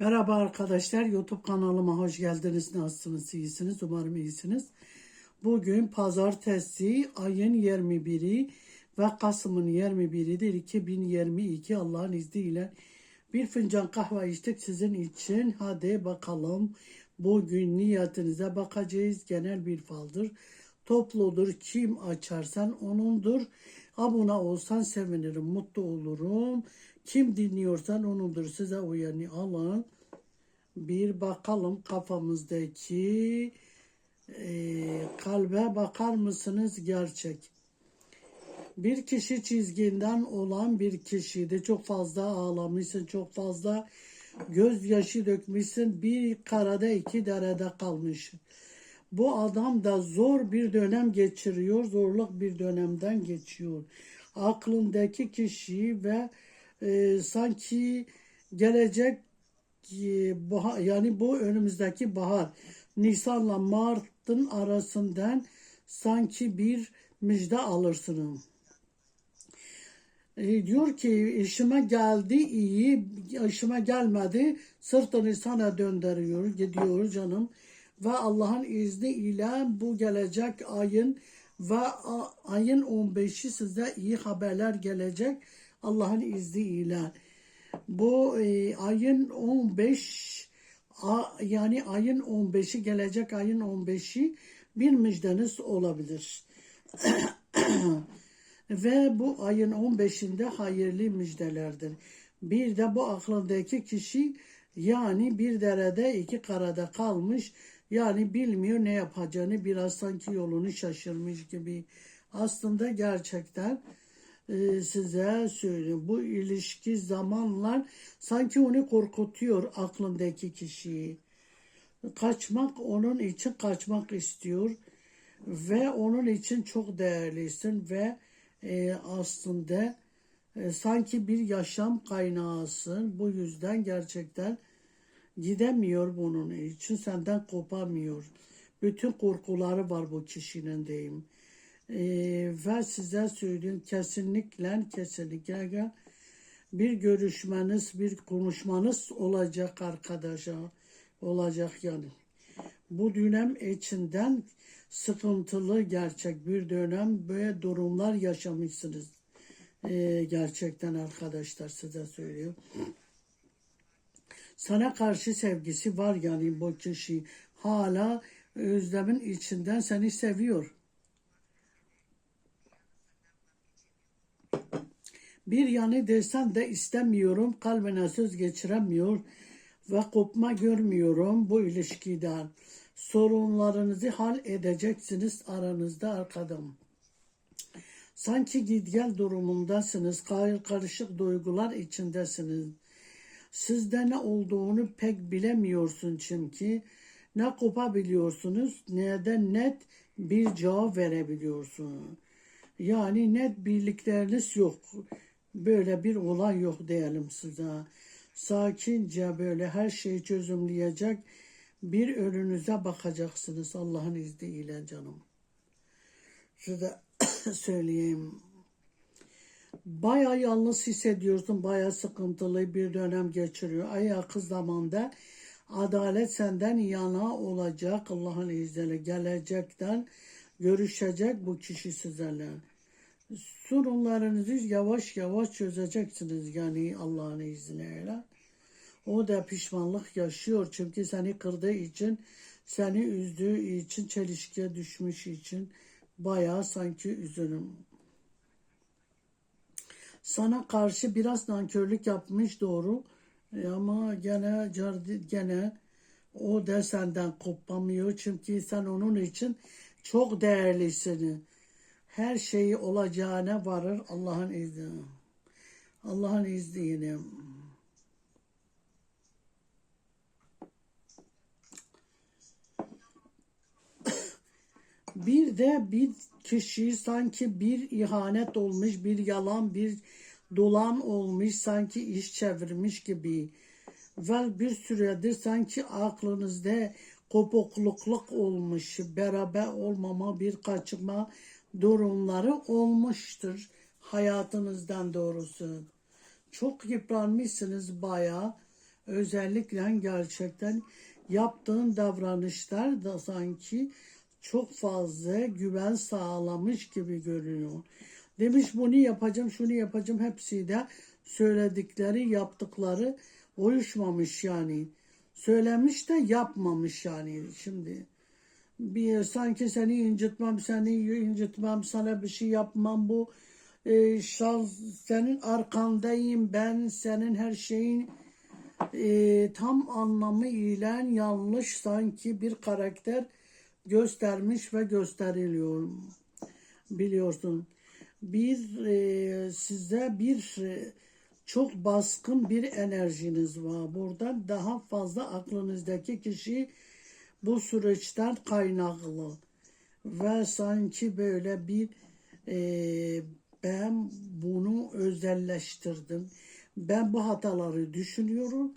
Merhaba arkadaşlar, YouTube kanalıma hoş geldiniz. Nasılsınız, iyisiniz? Umarım iyisiniz. Bugün pazartesi ayın 21'i ve Kasım'ın 21'idir 2022 Allah'ın izniyle. Bir fincan kahve içtik sizin için. Hadi bakalım. Bugün niyetinize bakacağız. Genel bir faldır. Topludur. Kim açarsan onundur. Abone olsan sevinirim. Mutlu olurum. Kim dinliyorsan onundur. Size uyanı alın. Bir bakalım kafamızdaki e, kalbe bakar mısınız gerçek? Bir kişi çizginden olan bir kişiydi. Çok fazla ağlamışsın, çok fazla gözyaşı dökmüşsün. Bir karada iki derede kalmış. Bu adam da zor bir dönem geçiriyor, zorluk bir dönemden geçiyor. Aklındaki kişi ve e, sanki gelecek e, bahar, yani bu önümüzdeki bahar Nisan'la Mart'ın arasından sanki bir müjde alırsınız. E, diyor ki işime geldi iyi, işime gelmedi sırtını sana döndürüyor, gidiyor canım. Ve Allah'ın izniyle bu gelecek ayın ve ayın 15'i size iyi haberler gelecek Allah'ın izniyle. Bu e, ayın 15 a, yani ayın 15'i gelecek ayın 15'i bir müjdeniz olabilir. Ve bu ayın 15'inde hayırlı müjdelerdir. Bir de bu aklındaki kişi yani bir derede iki karada kalmış yani bilmiyor ne yapacağını biraz sanki yolunu şaşırmış gibi. Aslında gerçekten e, size söyleyeyim bu ilişki zamanlar sanki onu korkutuyor aklındaki kişiyi. Kaçmak onun için kaçmak istiyor ve onun için çok değerlisin ve e, aslında e, sanki bir yaşam kaynağısın. Bu yüzden gerçekten gidemiyor bunun için senden kopamıyor. Bütün korkuları var bu kişinin diyeyim. E, ve size söyleyeyim kesinlikle kesinlikle bir görüşmeniz, bir konuşmanız olacak arkadaşa. Olacak yani. Bu dönem içinden sıkıntılı gerçek bir dönem böyle durumlar yaşamışsınız. Ee, gerçekten arkadaşlar size söylüyorum. Sana karşı sevgisi var yani bu kişi hala özlemin içinden seni seviyor. Bir yanı desen de istemiyorum, kalbine söz geçiremiyor ve kopma görmüyorum bu ilişkiden. Sorunlarınızı hal edeceksiniz aranızda arkadaşım. Sanki git gel durumundasınız, kar- karışık duygular içindesiniz. Sizde ne olduğunu pek bilemiyorsun çünkü. Ne kopabiliyorsunuz ne de net bir cevap verebiliyorsun. Yani net birlikleriniz yok. Böyle bir olay yok diyelim size. Sakince böyle her şeyi çözümleyecek bir önünüze bakacaksınız Allah'ın izniyle canım. Size söyleyeyim. Bayağı yalnız hissediyorsun, bayağı sıkıntılı bir dönem geçiriyor. Ay yakın zamanda adalet senden yana olacak Allah'ın izniyle. Gelecekten görüşecek bu kişi sizlerle. Sorunlarınızı yavaş yavaş çözeceksiniz yani Allah'ın izniyle. O da pişmanlık yaşıyor çünkü seni kırdığı için, seni üzdüğü için, çelişkiye düşmüş için bayağı sanki üzülüm. Sana karşı biraz nankörlük yapmış doğru E, ama gene gene o da senden kopamıyor çünkü sen onun için çok değerlisin. Her şeyi olacağına varır Allah'ın izniyle. Allah'ın izniyle. Bir de bir kişi sanki bir ihanet olmuş, bir yalan, bir dolan olmuş, sanki iş çevirmiş gibi. Ve bir süredir sanki aklınızda kopukluk olmuş, beraber olmama, bir kaçırma durumları olmuştur hayatınızdan doğrusu. Çok yıpranmışsınız bayağı. Özellikle gerçekten yaptığın davranışlar da sanki çok fazla güven sağlamış gibi görünüyor. Demiş bunu yapacağım, şunu yapacağım hepsi de söyledikleri, yaptıkları uyuşmamış yani. Söylemiş de yapmamış yani şimdi. Bir sanki seni incitmem, seni incitmem, sana bir şey yapmam bu. E, şans senin arkandayım. Ben senin her şeyin e, tam anlamıyla yanlış sanki bir karakter göstermiş ve gösteriliyor. Biliyorsun. Bir e, size bir e, çok baskın bir enerjiniz var. Buradan daha fazla aklınızdaki kişi bu süreçten kaynaklı ve sanki böyle bir e, ben bunu özelleştirdim. Ben bu hataları düşünüyorum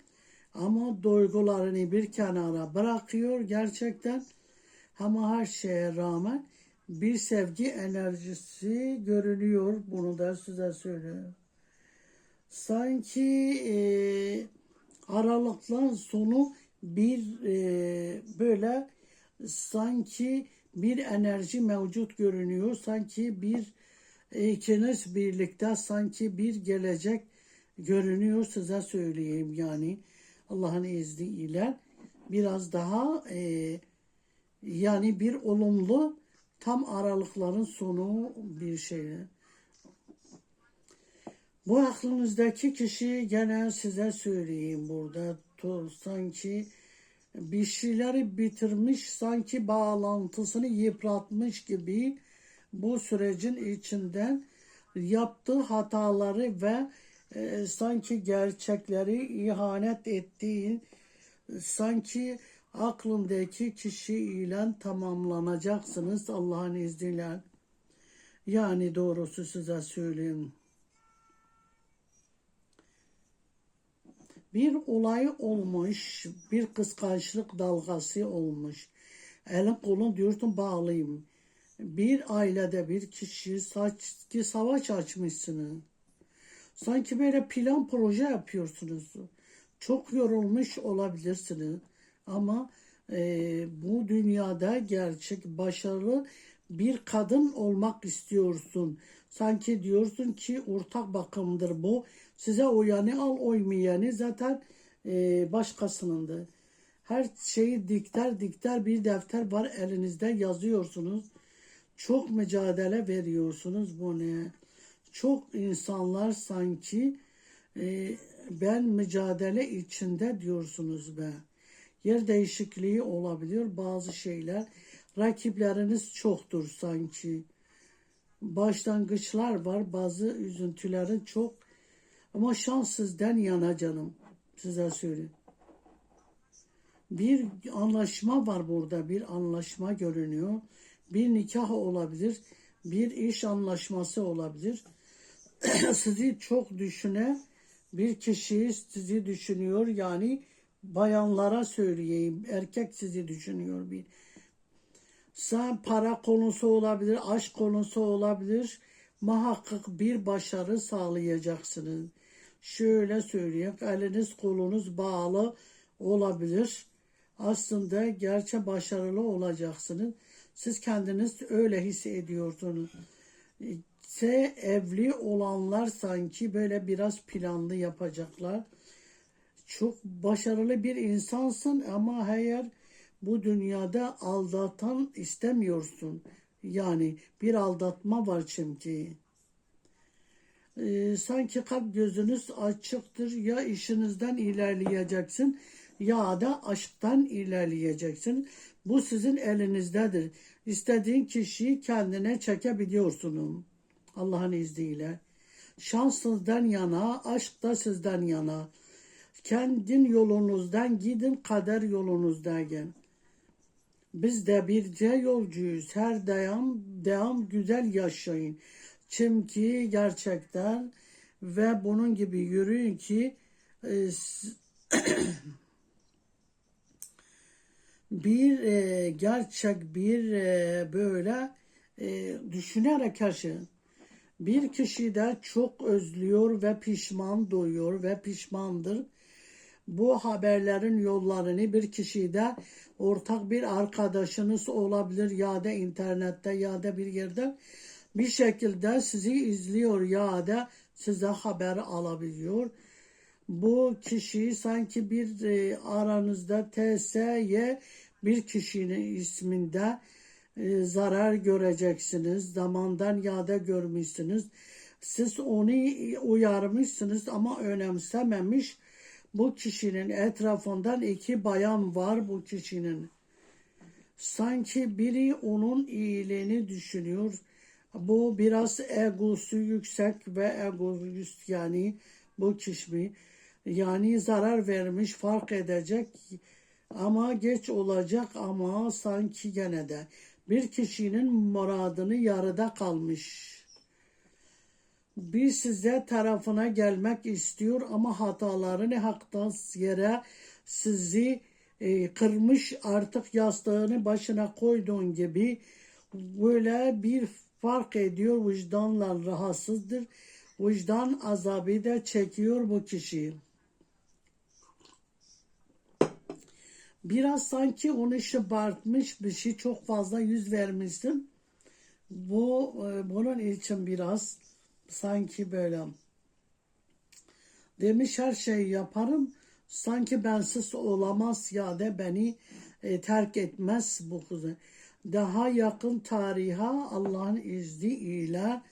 ama duygularını bir kenara bırakıyor gerçekten. Ama her şeye rağmen bir sevgi enerjisi görünüyor. Bunu da size söylüyorum. Sanki e, aralıkların sonu bir e, böyle sanki bir enerji mevcut görünüyor. Sanki bir ikiniz birlikte sanki bir gelecek görünüyor size söyleyeyim yani Allah'ın izniyle biraz daha e, yani bir olumlu tam aralıkların sonu bir şey. Bu aklınızdaki kişi gene size söyleyeyim burada to, sanki bir şeyleri bitirmiş sanki bağlantısını yıpratmış gibi bu sürecin içinden yaptığı hataları ve e, sanki gerçekleri ihanet ettiğin sanki aklındaki kişiyle tamamlanacaksınız Allah'ın izniyle. Yani doğrusu size söyleyeyim. Bir olay olmuş, bir kıskançlık dalgası olmuş. Elin kolun diyorsun bağlayayım. Bir ailede bir kişi saç, ki savaş açmışsınız. Sanki böyle plan proje yapıyorsunuz. Çok yorulmuş olabilirsiniz. Ama e, bu dünyada gerçek başarılı bir kadın olmak istiyorsun. Sanki diyorsun ki ortak bakımdır bu. Size uyanı al uymayanı zaten e, başkasınındır. Her şeyi dikter dikter bir defter var elinizde yazıyorsunuz. Çok mücadele veriyorsunuz bu ne? Çok insanlar sanki e, ben mücadele içinde diyorsunuz be. Yer değişikliği olabiliyor bazı şeyler. Rakipleriniz çoktur sanki. Başlangıçlar var bazı üzüntülerin çok ama şans sizden yana canım size söyleyeyim. Bir anlaşma var burada bir anlaşma görünüyor. Bir nikah olabilir, bir iş anlaşması olabilir. sizi çok düşüne bir kişi sizi düşünüyor yani bayanlara söyleyeyim erkek sizi düşünüyor bir sen para konusu olabilir aşk konusu olabilir. Muhakkak bir başarı sağlayacaksınız. Şöyle söyleyeyim eliniz kolunuz bağlı olabilir. Aslında gerçek başarılı olacaksınız. Siz kendiniz öyle hissediyorsunuz. İse evli olanlar sanki böyle biraz planlı yapacaklar. Çok başarılı bir insansın ama eğer bu dünyada aldatan istemiyorsun. Yani bir aldatma var çünkü. Ee, sanki kalp gözünüz açıktır ya işinizden ilerleyeceksin ya da aşktan ilerleyeceksin. Bu sizin elinizdedir. İstediğin kişiyi kendine çekebiliyorsunuz. Allah'ın izniyle. Şans yana, aşk da sizden yana. Kendin yolunuzdan gidin, kader yolunuzdan gel. Biz de birce yolcuyuz. Her devam, devam güzel yaşayın. Çünkü gerçekten ve bunun gibi yürüyün ki e, bir e, gerçek bir e, böyle e, düşünerek yaşayın. Bir kişi de çok özlüyor ve pişman duyuyor ve pişmandır. Bu haberlerin yollarını bir kişide ortak bir arkadaşınız olabilir ya da internette ya da bir yerde bir şekilde sizi izliyor ya da size haber alabiliyor. Bu kişi sanki bir e, aranızda TSY bir kişinin isminde e, zarar göreceksiniz. Zamandan ya da görmüşsünüz. Siz onu uyarmışsınız ama önemsememiş. Bu kişinin etrafından iki bayan var bu kişinin. Sanki biri onun iyiliğini düşünüyor. Bu biraz egosu yüksek ve egoist yani bu kişi yani zarar vermiş fark edecek ama geç olacak ama sanki gene de bir kişinin muradını yarıda kalmış. Bir size tarafına gelmek istiyor ama hatalarını haktan yere sizi e, kırmış artık yastığını başına koyduğun gibi böyle bir fark ediyor vicdanla rahatsızdır. Vicdan azabı da çekiyor bu kişi. Biraz sanki onu şımartmış bir şey çok fazla yüz vermişsin. Bu e, bunun için biraz sanki böyle demiş her şeyi yaparım sanki bensiz olamaz ya da beni e, terk etmez bu kız. Daha yakın tariha Allah'ın izniyle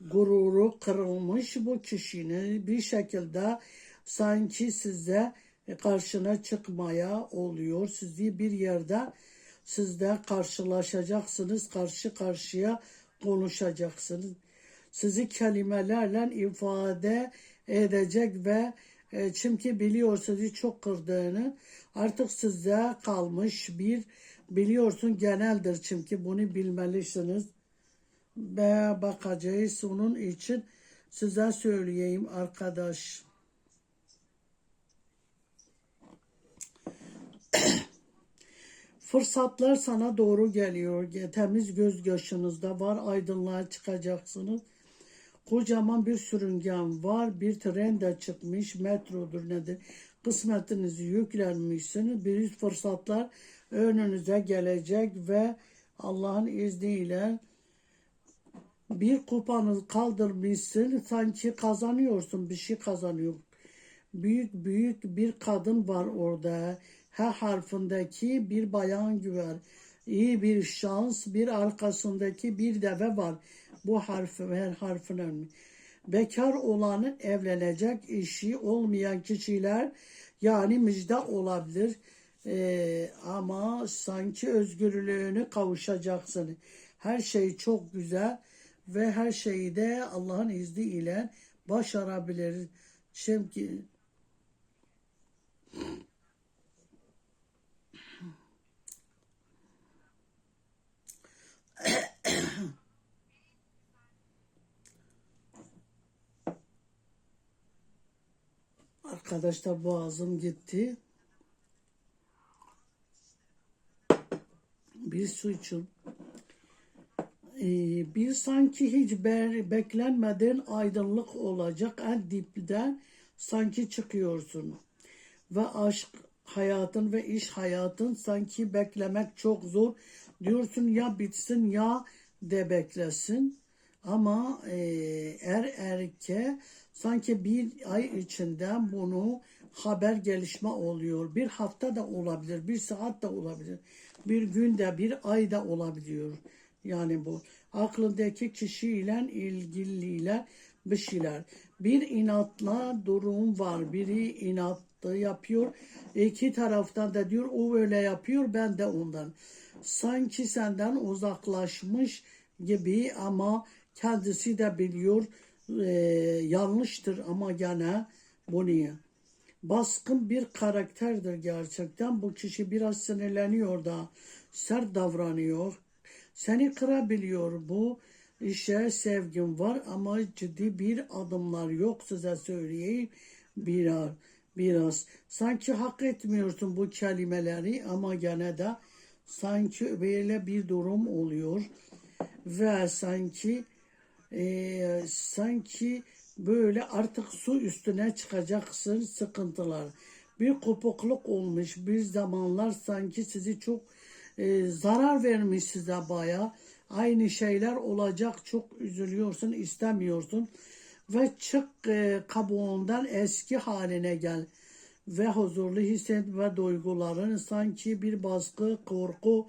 gururu kırılmış bu kişinin bir şekilde sanki size karşına çıkmaya oluyor. Sizi bir yerde sizde karşılaşacaksınız, karşı karşıya konuşacaksınız. Sizi kelimelerle ifade edecek ve e, çünkü biliyor sizi çok kırdığını artık size kalmış bir biliyorsun geneldir çünkü bunu bilmelisiniz ve bakacağız onun için size söyleyeyim arkadaş. Fırsatlar sana doğru geliyor. Temiz göz yaşınızda var. Aydınlığa çıkacaksınız. Kocaman bir sürüngen var. Bir tren de çıkmış. Metrodur nedir? Kısmetinizi yüklenmişsiniz. Bir fırsatlar önünüze gelecek ve Allah'ın izniyle bir kupanı kaldırmışsın. Sanki kazanıyorsun. Bir şey kazanıyor. Büyük büyük bir kadın var orada. H harfindeki bir bayan güver. İyi bir şans, bir arkasındaki bir deve var. Bu harfi her harfin önü. Bekar olanın evlenecek işi olmayan kişiler yani müjde olabilir. Ee, ama sanki özgürlüğünü kavuşacaksın. Her şey çok güzel ve her şeyi de Allah'ın izniyle başarabilir. Çünkü Arkadaşlar boğazım gitti. Bir su için. Ee, bir sanki hiç be- beklenmeden aydınlık olacak en dipten sanki çıkıyorsun. Ve aşk hayatın ve iş hayatın sanki beklemek çok zor. Diyorsun ya bitsin ya de beklesin. Ama e, er erke sanki bir ay içinde bunu haber gelişme oluyor. Bir hafta da olabilir, bir saat de olabilir, bir günde, bir ay da olabiliyor. Yani bu aklındaki kişiyle ilgiliyle bir şeyler. Bir inatla durum var. Biri inatlı yapıyor. İki taraftan da diyor o öyle yapıyor ben de ondan. Sanki senden uzaklaşmış gibi ama kendisi de biliyor e, yanlıştır ama gene bunu baskın bir karakterdir gerçekten. Bu kişi biraz sinirleniyor da sert davranıyor. Seni kırabiliyor bu işe sevgim var ama ciddi bir adımlar yok size söyleyeyim biraz biraz sanki hak etmiyorsun bu kelimeleri ama gene de sanki böyle bir durum oluyor ve sanki e, sanki böyle artık su üstüne çıkacaksın sıkıntılar. bir kopukluk olmuş. Bir zamanlar sanki sizi çok e, zarar vermiş size baya. Aynı şeyler olacak. Çok üzülüyorsun, istemiyorsun. Ve çık e, kabuğundan eski haline gel. Ve huzurlu hisset ve duyguların sanki bir baskı, korku,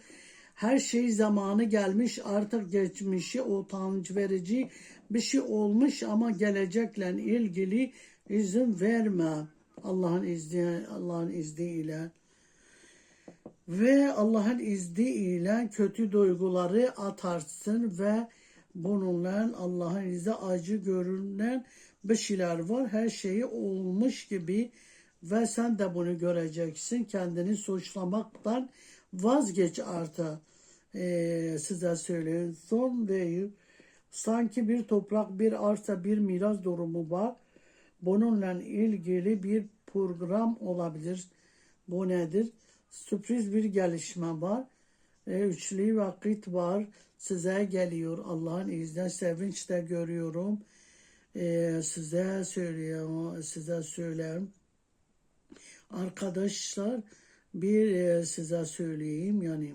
her şey zamanı gelmiş artık geçmişi utanç verici bir şey olmuş ama gelecekle ilgili izin verme Allah'ın izni Allah'ın izniyle ve Allah'ın izniyle kötü duyguları atarsın ve bununla Allah'ın izniyle acı görünen bir şeyler var. Her şeyi olmuş gibi ve sen de bunu göreceksin. Kendini suçlamaktan vazgeç artık. Ee, size söyleyeyim. Son değil. Sanki bir toprak, bir arsa, bir miras durumu var. Bununla ilgili bir program olabilir. Bu nedir? Sürpriz bir gelişme var. E, üçlü vakit var. Size geliyor. Allah'ın izniyle sevinç de görüyorum. E, size söylüyorum. Size söyleyeyim. Arkadaşlar bir e, size söyleyeyim yani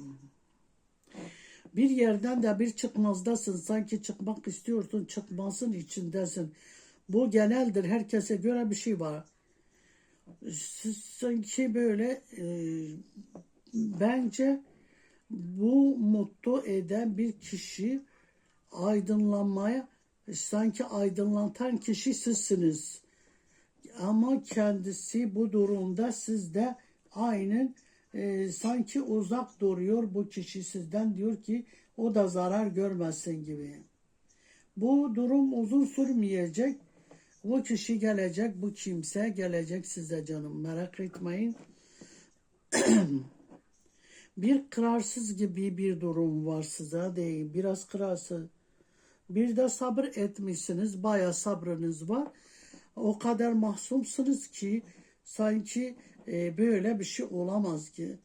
bir yerden de bir çıkmazdasın. Sanki çıkmak istiyorsun çıkmasın içindesin. Bu geneldir herkese göre bir şey var. Sanki böyle e, bence bu mutlu eden bir kişi aydınlanmaya sanki aydınlatan kişi sizsiniz. Ama kendisi bu durumda sizde aynen e, sanki uzak duruyor bu kişi sizden diyor ki o da zarar görmesin gibi. Bu durum uzun sürmeyecek. Bu kişi gelecek, bu kimse gelecek size canım merak etmeyin. bir kararsız gibi bir durum var size değil. Biraz kararsız. Bir de sabır etmişsiniz. Baya sabrınız var o kadar mahsumsunuz ki sanki e, böyle bir şey olamaz ki.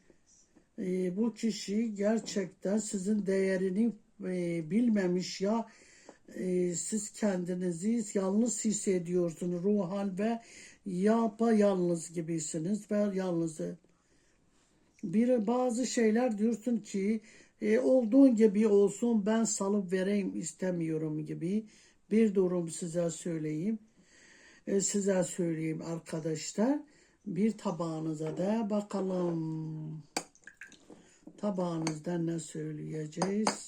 E, bu kişi gerçekten sizin değerini e, bilmemiş ya e, siz kendinizi yalnız hissediyorsunuz ruhan ve yapa yalnız gibisiniz ve yalnız bir bazı şeyler diyorsun ki e, olduğun gibi olsun ben salıp vereyim istemiyorum gibi bir durum size söyleyeyim e, size söyleyeyim arkadaşlar. Bir tabağınıza da bakalım. Tabağınızda ne söyleyeceğiz?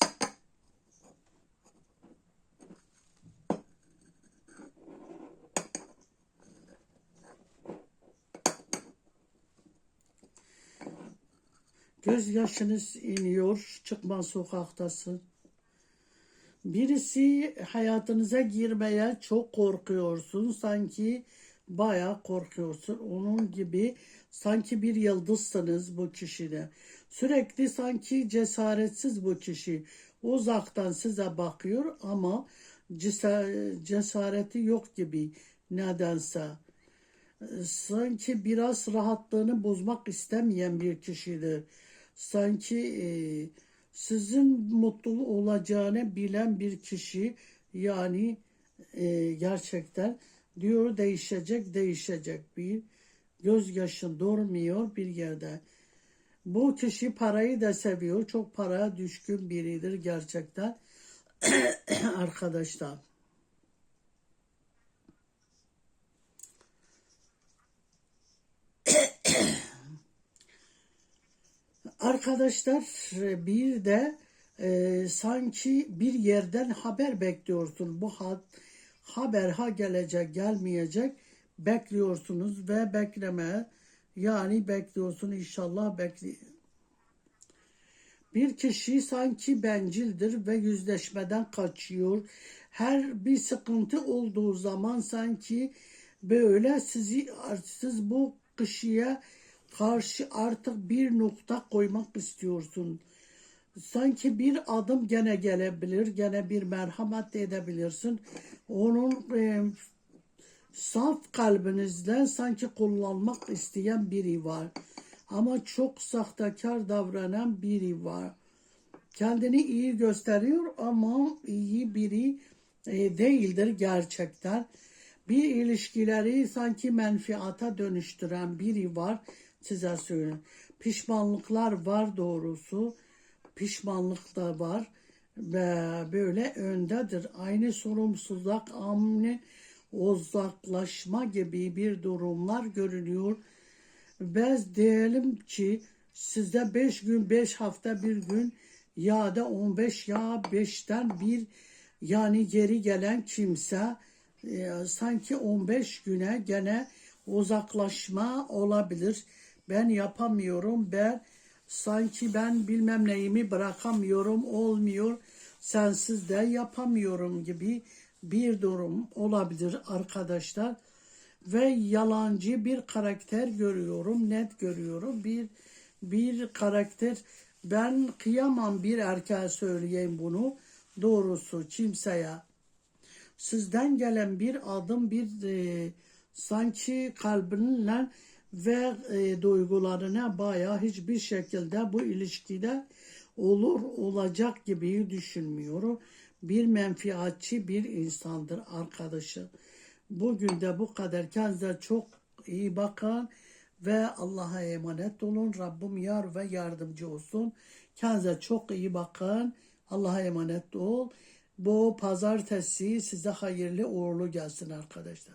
Göz yaşınız iniyor, çıkma sokaktasın. Birisi hayatınıza girmeye çok korkuyorsun. Sanki bayağı korkuyorsun. Onun gibi sanki bir yıldızsınız bu kişide. Sürekli sanki cesaretsiz bu kişi. Uzaktan size bakıyor ama cesareti yok gibi nedense. Sanki biraz rahatlığını bozmak istemeyen bir kişidir. Sanki e, sizin mutlu olacağını bilen bir kişi yani e, gerçekten diyor değişecek değişecek bir gözyaşın durmuyor bir yerde. Bu kişi parayı da seviyor. Çok paraya düşkün biridir gerçekten arkadaşlar. Arkadaşlar bir de e, sanki bir yerden haber bekliyorsun. Bu ha, haber ha gelecek gelmeyecek bekliyorsunuz ve bekleme yani bekliyorsun inşallah bekli. Bir kişi sanki bencildir ve yüzleşmeden kaçıyor. Her bir sıkıntı olduğu zaman sanki böyle sizi siz bu kişiye karşı artık bir nokta koymak istiyorsun. Sanki bir adım gene gelebilir, gene bir merhamet edebilirsin. Onun e, saf kalbinizden sanki kullanmak isteyen biri var. Ama çok sahtekar davranan biri var. Kendini iyi gösteriyor ama iyi biri e, değildir gerçekten. bir ilişkileri sanki menfiata dönüştüren biri var size söyleyeyim. Pişmanlıklar var doğrusu. Pişmanlık da var ve böyle öndedir. Aynı sorumsuzluk, amne, uzaklaşma gibi bir durumlar görünüyor. Biz diyelim ki sizde 5 gün, 5 hafta bir gün ya da 15 ya 5'ten bir yani geri gelen kimse e, sanki 15 güne gene uzaklaşma olabilir. Ben yapamıyorum. Ben sanki ben bilmem neyimi bırakamıyorum. Olmuyor. Sensiz de yapamıyorum gibi bir durum olabilir arkadaşlar. Ve yalancı bir karakter görüyorum. Net görüyorum. Bir bir karakter ben kıyamam bir erkeğe söyleyeyim bunu. Doğrusu kimseye sizden gelen bir adım bir e, sanki kalbinle ve e, duygularına bayağı hiçbir şekilde bu ilişkide olur olacak gibi düşünmüyorum. Bir menfiatçı bir insandır arkadaşı. Bugün de bu kadar kendinize çok iyi bakın ve Allah'a emanet olun. Rabbim yar ve yardımcı olsun. Kendinize çok iyi bakın. Allah'a emanet ol. Bu pazartesi size hayırlı uğurlu gelsin arkadaşlar.